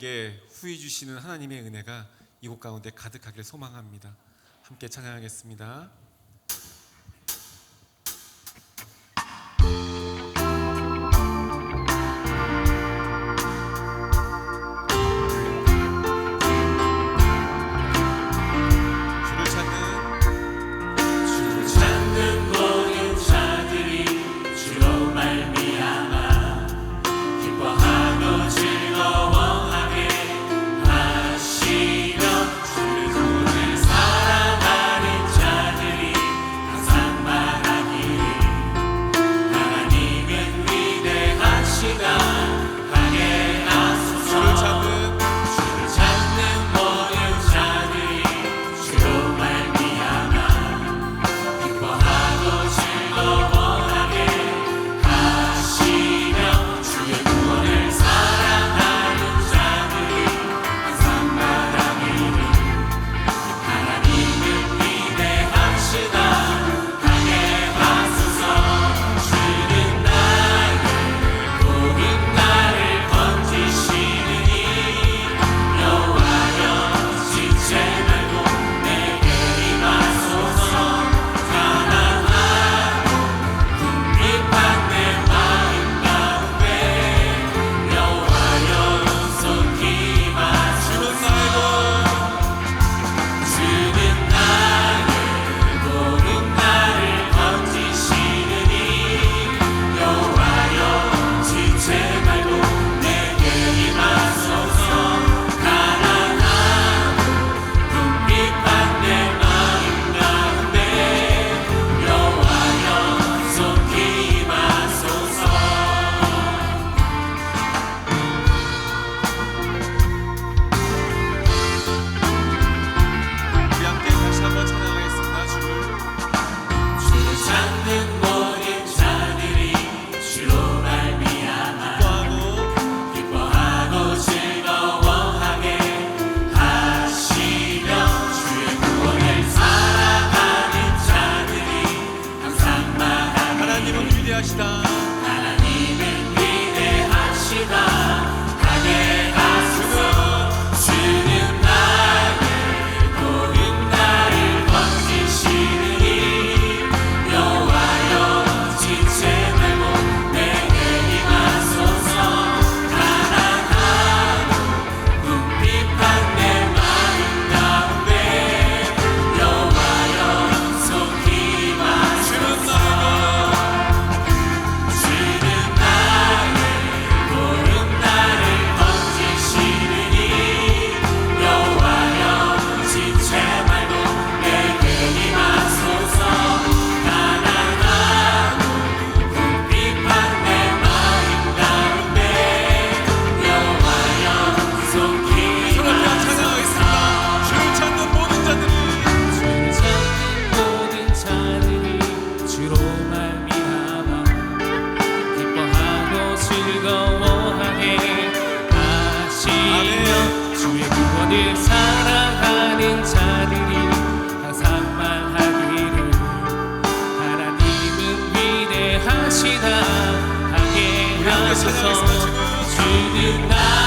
저희들에게 후히 주시는 하나님의 은혜가 이곳 가운데 가득하길 소망합니다. 함께 찬양하겠습니다. 하나님을 위대하시다. 주옵소서 주님 나.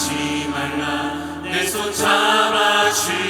하지 말라. 내 손 잡아주리라.